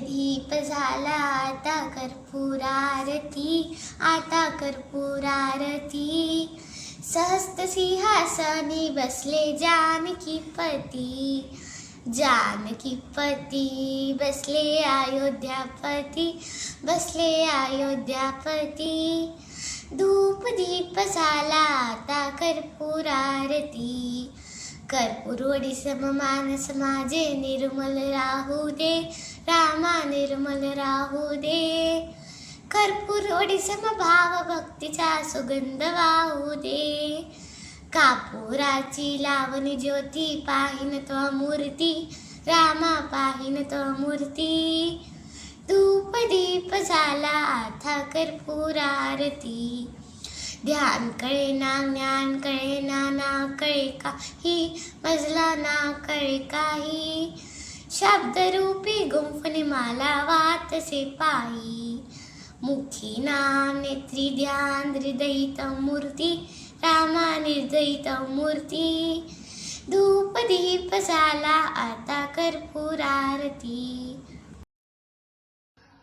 दीप झाला आता कर्पूरारती आता कर्पूरारती सहस्त सिंहासनी बसले जानकी पती जानकी पती बसले अयोध्यापती बसले अयोध्यापती धूप दीप झाला आता कर्पूरारती कर्पूरवडी सममानस माझे निर्मल राहू दे रामा निर्मल राहू दे. कर्पूरवडी समभाव भक्तीचा सुगंध वाहू दे. कापुराची लावणी ज्योती पाहिन तो मूर्ती रामा पाहिन तो मूर्ती. धूप दीप झाला आता कर्पूरारती ध्यान कळे ना ज्ञान कळे ना ना कळे काही मजला ना कळे काही. शब्दरूपी गुंफणी माला वातसे पायी मुखी नाम नेत्री ध्यान हृदयित मूर्ती रामा निर्दयित मूर्ती. धूप दीप झाला आता कर्पूरारती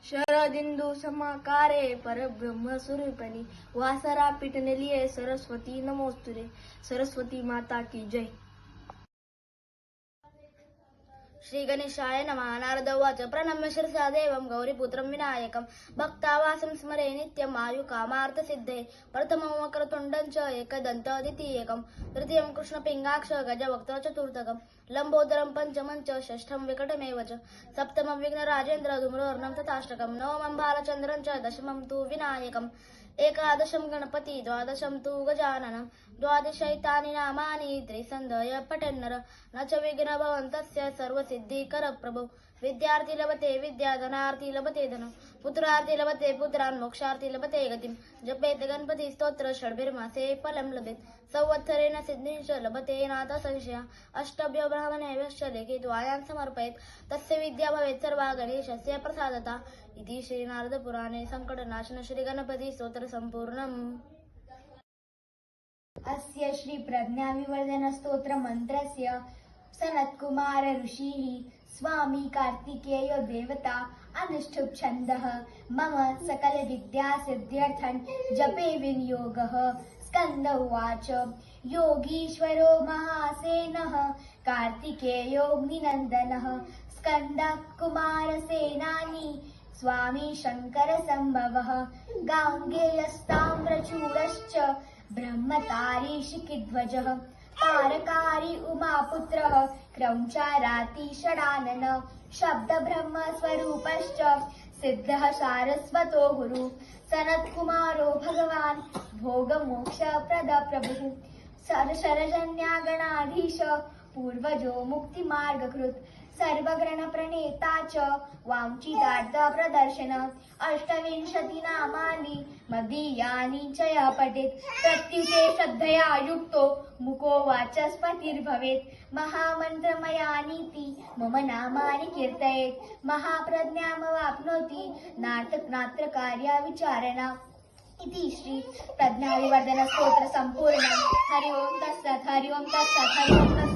शरदिंदू समाकारे परब्रह्म स्वरूपणी वासरा पिटनेलिये सरस्वती नमोस्तुरे सरस्वती माता की जय। श्रीगणेशाय नमः. नारद उवाच प्रणम्य शिरसा देवं गौरीपुत्रं विनायकं। भक्तावासं स्मरे नित्यम् आयुकामार्थसिद्धे प्रथमं वक्रतुण्डं च एकदन्त द्वितीयकं तृतीयं कृष्णपिङ्गाक्ष गजवक्त्र चतुर्थकं लम्बोदरं पञ्चमं च षष्ठं विकटमेव च। सप्तमं विघ्नराजेन्द्र धूम्रोर्णं तथाष्टकं। नवमं बालचन्द्रं च दशमं तु विनायकम्। एकादशं गणपति द्वादशं तु गजाननं द्वादशैतानि नामानि त्रिसन्धय पठन्नर न च विघ्न भवन्तस्य सर्वसिद्धिकर प्रभो विद्यार्थी लभते विद्या धनार्थी लभते धनं. पुत्रार्थी लभते पुत्रान् मोक्षार्थी लभते गतिं जपेत गणपती स्तोत्र षड्भिर्मासे फलं लभेत. संवत्सरेण सिद्धिंश्च लभते नाथ संशया. अष्टभ्य ब्राह्मणेभ्यश्च लिखित्वायान् समर्पयेत्. तस्य विद्या भवेत् सर्वा गणेशस्य प्रसादता. इति श्रीनारदपुराणे सङ्कटनाशन श्रीगणपती स्तोत्र सम्पूर्णम् अस्य श्री प्रज्ञाविवर्धन स्तोत्र मंत्रस्य सनत्कुमार ऋषिः स्वामी कार्तिकेयो देवता अनुष्ठुप् छन्दः मम सकल विद्या सिद्ध्यर्थं जपे विनियोगः। स्कन्द उवाच योगीश्वरो महासेनः कार्तिकेयोऽग्निनन्दनः स्कन्दः कुमारसेनानी स्वामी शङ्करसम्भवः गाङ्गेयस्ताम्रचूडश्च ब्रह्मतारीशिखिध्वजः तारकारी उमापुत्रः। क्रौञ्चाराति षडानन। शब्दब्रह्मस्वरूपश्च। सिद्धः सारस्वतो गुरु। सनत्कुमारो भगवान्। भोगमोक्षप्रद प्रभुः सरशरजन्यागणाधीश पूर्वजो मुक्तिमार्गकृत्। सर्वग्रणप्रणेता च वाञ्छितार्थ प्रदर्शन. अष्टविंशति मदीयानि च यः पठेत् प्रत्युते श्रद्धया युक्तो मुको वाचस्पतिर्भवेत्. महामन्त्रमयानीति मम नामानि कीर्तयेत्. महाप्रज्ञामवाप्नोति नात्र नात्र कार्या विचारणा. इति श्री प्रज्ञाविवर्धन स्तोत्र सम्पूर्णम् हरि ओम् तत्सत् हरि ओम् तत्सत् हरि तत्सत्।